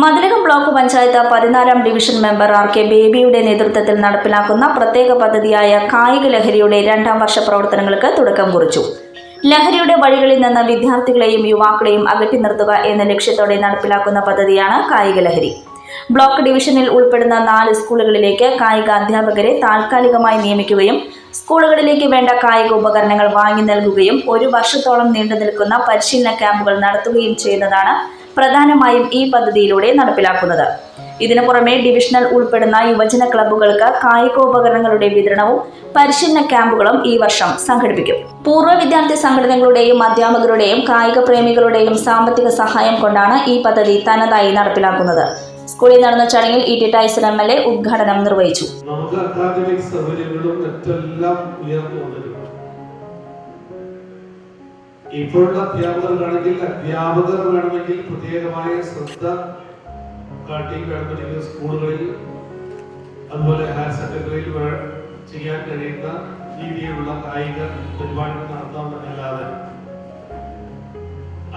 Mathilakam block panchayat പതിനാലാം division member R K ബേബിയുടെ നേതൃത്വത്തിൽ നടപ്പിലാക്കുന്ന പ്രത്യേക പദ്ധതിയായ കായിക ലഹരിയുടെ രണ്ടാം വർഷ പ്രവർത്തനങ്ങൾക്ക് തുടക്കം കുറിച്ചു. ലഹരിയുടെ വഴികളിൽ നിന്ന് വിദ്യാർത്ഥികളെയും യുവാക്കളെയും അകറ്റി നിർത്തുക എന്ന ലക്ഷ്യത്തോടെ നടപ്പിലാക്കുന്ന പദ്ധതിയാണ് കായിക ലഹരി. ബ്ലോക്ക് ഡിവിഷനിൽ ഉൾപ്പെടുന്ന നാല് സ്കൂളുകളിലേക്ക് കായിക അധ്യാപകരെ താൽക്കാലികമായി നിയമിക്കുകയും സ്കൂളുകളിലേക്ക് വേണ്ട കായിക ഉപകരണങ്ങൾ വാങ്ങി നൽകുകയും ഒരു വർഷത്തോളം നീണ്ടു നിൽക്കുന്ന പരിശീലന ക്യാമ്പുകൾ നടത്തുകയും ചെയ്യുന്നതാണ് പ്രധാനമായും ഈ പദ്ധതിയിലൂടെ നടപ്പിലാക്കുന്നത്. ഇതിനു പുറമെ ഡിവിഷണൽ ഉൾപ്പെടുന്ന യുവജന ക്ലബ്ബുകൾക്ക് കായികോപകരണങ്ങളുടെ വിതരണവും പരിശീലന ക്യാമ്പുകളും ഈ വർഷം സംഘടിപ്പിക്കും. പൂർവ വിദ്യാർത്ഥി സംഘടനകളുടെയും അധ്യാപകരുടെയും കായിക പ്രേമികളുടെയും സാമ്പത്തിക സഹായം കൊണ്ടാണ് ഈ പദ്ധതി തനതായി നടപ്പിലാക്കുന്നത്. സ്കൂളിൽ നടന്ന ചടങ്ങിൽ E T Tyson M L A ഉദ്ഘാടനം നിർവഹിച്ചു. നമുക്ക് അക്കാദമിക് സൗകര്യങ്ങളും മറ്റെല്ലാം ഉയർന്നു ഇപ്പോഴുള്ള അധ്യാപകർക്കാണെങ്കിൽ അധ്യാപകർ വേണമെങ്കിൽ പ്രത്യേകമായ ശ്രദ്ധ കാട്ടി വേണമെങ്കിൽ സ്കൂളുകളിൽ അതുപോലെ ഹയർ സെക്കൻഡറിയിൽ ചെയ്യാൻ കഴിയുന്ന രീതിയിലുള്ള കായിക പരിപാടികൾ നടത്താമെന്നല്ലാതെ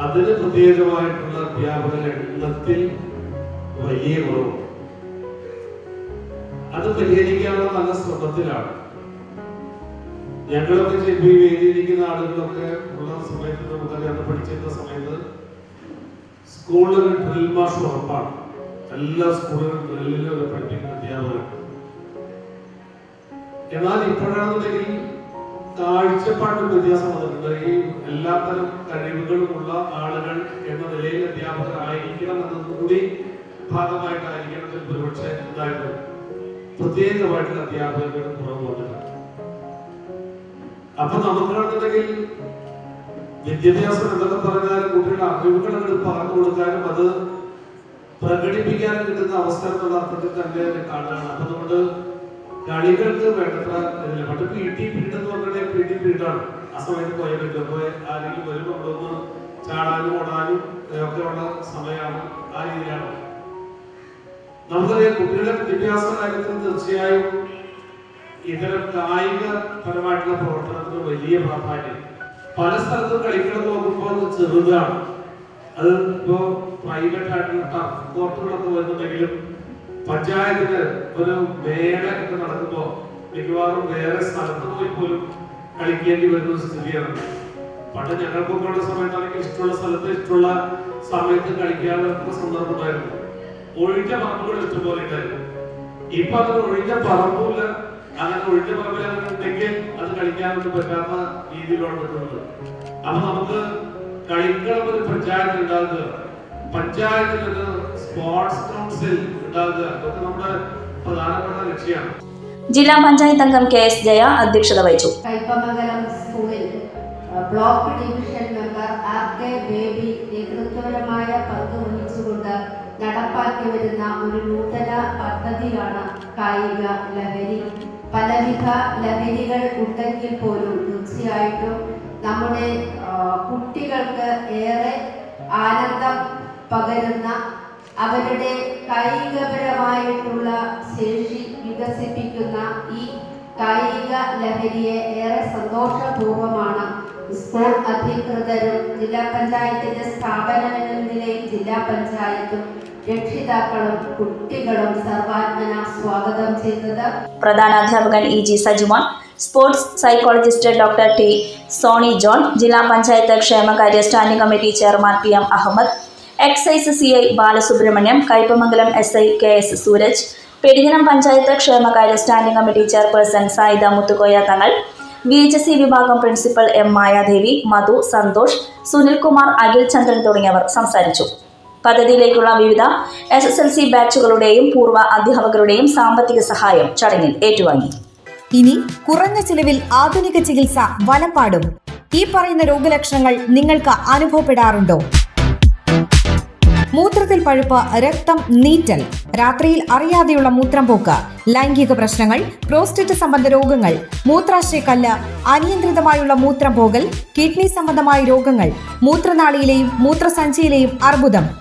അതിന് പ്രത്യേകമായിട്ടുള്ള അധ്യാപകരുടെ എണ്ണത്തിൽ വലിയ കുറവ് അത് പരിഹരിക്കാനുള്ള നല്ല ശ്രമത്തിലാണ്. ഞങ്ങളൊക്കെ ഈ വേദിയിരിക്കുന്ന ആളുകളൊക്കെ ഉള്ള സമയത്ത് നമുക്കറിയാതെ പഠിച്ചിരുന്ന സമയത്ത് സ്കൂളിൽ ഡ്രിൽ മാഷ് ഉറപ്പാണ്. എല്ലാ സ്കൂളുകളും ഡ്രില്ലിലൊക്കെ പഠിപ്പിക്കുന്ന അധ്യാപകർ എന്നാൽ ഇപ്പോഴാണെന്നുണ്ടെങ്കിൽ കാഴ്ചപ്പാടിന് വ്യത്യാസം വന്നിട്ടുണ്ട്. ഈ എല്ലാത്തരം കഴിവുകളുമുള്ള ആളുകൾ എന്ന നിലയിൽ അധ്യാപകർ ആയിരിക്കണം എന്നതുകൂടി ഭാഗമായിട്ടായിരിക്കണം ഒരുപക്ഷെ എന്തായാലും പ്രത്യേകമായിട്ടുള്ള അധ്യാപകരുടെ കുറവ് വന്നിട്ടുണ്ട്. അപ്പൊ നമുക്കാണെന്നുണ്ടെങ്കിൽ വിദ്യാഭ്യാസം എന്നൊക്കെ പറഞ്ഞാൽ കുട്ടികളുടെ അറിവുകൾ പറഞ്ഞു കൊടുക്കാനും അത് പ്രകടിപ്പിക്കാനും കിട്ടുന്ന അവസരം എന്നുള്ള അർത്ഥത്തിൽ തന്നെ കാണുകയാണ് അപ്പൊ നമ്മുടെ കളികൾക്ക് വേണ്ടത്ര ഇതില്ല. പണ്ട് പി ടി പീരീഡ് എന്ന് പറഞ്ഞാൽ പി ടി പീരീഡാണ്. ആ സമയത്ത് പോയാൽ പറ്റും. അപ്പൊ ആരെങ്കിലും വരുമ്പോൾ നമ്മളൊന്ന് ചാടാനും ഓടാനും ഒക്കെ ഉള്ള സമയമാണ് ആ രീതിയിലാണ് നമുക്കറിയാം കുട്ടികളുടെ വിദ്യാഭ്യാസ കാര്യത്തിൽ തീർച്ചയായും ഇത്തരം കായിക പരമായിട്ടുള്ള പ്രവർത്തനത്തിന് വലിയ പ്രാധാന്യം. പല സ്ഥലത്തും കളിക്കണം നോക്കുമ്പോൾ ചെറുതാണ്. അത് ഇപ്പോ പ്രൈവറ്റ് ആയിട്ടുള്ള കോർട്ടുകളൊക്കെ വരുന്നുണ്ടെങ്കിലും പഞ്ചായത്തിന് ഒരു മേള ഒക്കെ നടക്കുമ്പോ മിക്കവാറും വേറെ സ്ഥലത്ത് പോയി പോലും കളിക്കേണ്ടി വരുന്ന സ്ഥിതിയാണ്. പണ്ട് ഞങ്ങൾക്കൊക്കെ ഉള്ള സമയത്താണെങ്കിൽ ഇഷ്ടമുള്ള സ്ഥലത്ത് ഇഷ്ടമുള്ള സമയത്ത് കളിക്കാനുള്ള സന്ദർഭം ഉണ്ടായിരുന്നു. ഒഴിഞ്ഞ പറമ്പുകൾ ഇഷ്ടംപോലെ ഉണ്ടായിരുന്നു. ഇപ്പൊ അതിന് ഒഴിഞ്ഞ പറമ്പില്ല അങ്ങനെ ഒഴിഞ്ഞ പറമ്പിൽ അത് കളിക്കാനൊന്നും പറ്റാത്ത രീതിയിലാണ് പറ്റുന്നത് അപ്പൊ നമുക്ക് കളിക്കണം ഒരു പഞ്ചായത്ത് ഉണ്ടാകുക പഞ്ചായത്തിൽ ഒരു സ്പോർട്സ് കൗൺസിൽ ഉണ്ടാകുക അതൊക്കെ നമ്മുടെ പ്രധാനപ്പെട്ട ലക്ഷ്യമാണ്. ജില്ലാ പഞ്ചായത്ത് അംഗം കെ എസ് ജയ അധ്യക്ഷത വഹിച്ചു. കൈപ്പമംഗലം സ്കൂളിൽ block division member R K Baby നേതൃത്വപരമായ പങ്ക് വഹിച്ചുകൊണ്ട് നടപ്പാക്കി വരുന്ന ഒരു നൂതന പദ്ധതിയാണ് കായിക ലഹരി. പലവിധ ലഹരികൾ ഉണ്ടെങ്കിൽ പോലും തീർച്ചയായിട്ടും നമ്മുടെ കുട്ടികൾക്ക് ഏറെ ആനന്ദം പകരുന്ന അവരുടെ കായികപരമായിട്ടുള്ള ശേഷി വികസിപ്പിക്കുന്ന ഈ കായിക ലഹരിയെ ഏറെ സന്തോഷപൂർവമാണ് സ്കൂൾ അധികൃതരും ജില്ലാ പഞ്ചായത്തിന്റെ സ്ഥാപനം എന്ന നിലയിൽ ജില്ലാ പഞ്ചായത്തും രക്ഷിതാക്കളും കുട്ടികളും സ്വാഗതം ചെയ്തത് പ്രധാന അധ്യാപകൻ E G Sajuman sports psychologist doctor T Sony John ജില്ലാ പഞ്ചായത്ത് ക്ഷേമകാര്യ standing committee chairman P M Ahammed excise C I Balasubramaniam Kaipamangalam S I K S Sooraj Perinjanam panchayat ക്ഷേമകാര്യ standing committee chairperson Sayida Muthukoya Thangal V H S C വിഭാഗം principal M Mayadevi Madhu Santhosh Sunilkumar Akhil Chandran തുടങ്ങിയവർ സംസാരിച്ചു. പദ്ധതിയിലേക്കുള്ള വിവിധ S S L C ബാച്ചുകളുടെയും പൂർവ അധ്യാപകരുടെയും സാമ്പത്തിക സഹായം ചടങ്ങിൽ ഏറ്റുവാങ്ങി. ഇനി കുറഞ്ഞ ചിലവിൽ ആധുനിക ചികിത്സ വലപ്പാടും ഈ പറയുന്ന രോഗലക്ഷണങ്ങൾ നിങ്ങൾക്ക് അനുഭവപ്പെടാറുണ്ടോ? മൂത്രത്തിൽ പഴുപ്പ് രക്തം നീറ്റൽ. രാത്രിയിൽ അറിയാതെയുള്ള മൂത്രം പോക്ക് ലൈംഗിക പ്രശ്നങ്ങൾ പ്രോസ്റ്റേറ്റ് സംബന്ധ രോഗങ്ങൾ മൂത്രാശയക്കല്ല് അനിയന്ത്രിതമായുള്ള മൂത്രം പോകൽ കിഡ്നി സംബന്ധമായ രോഗങ്ങൾ മൂത്രനാളിയിലെയും മൂത്രസഞ്ചിയിലെയും അർബുദം.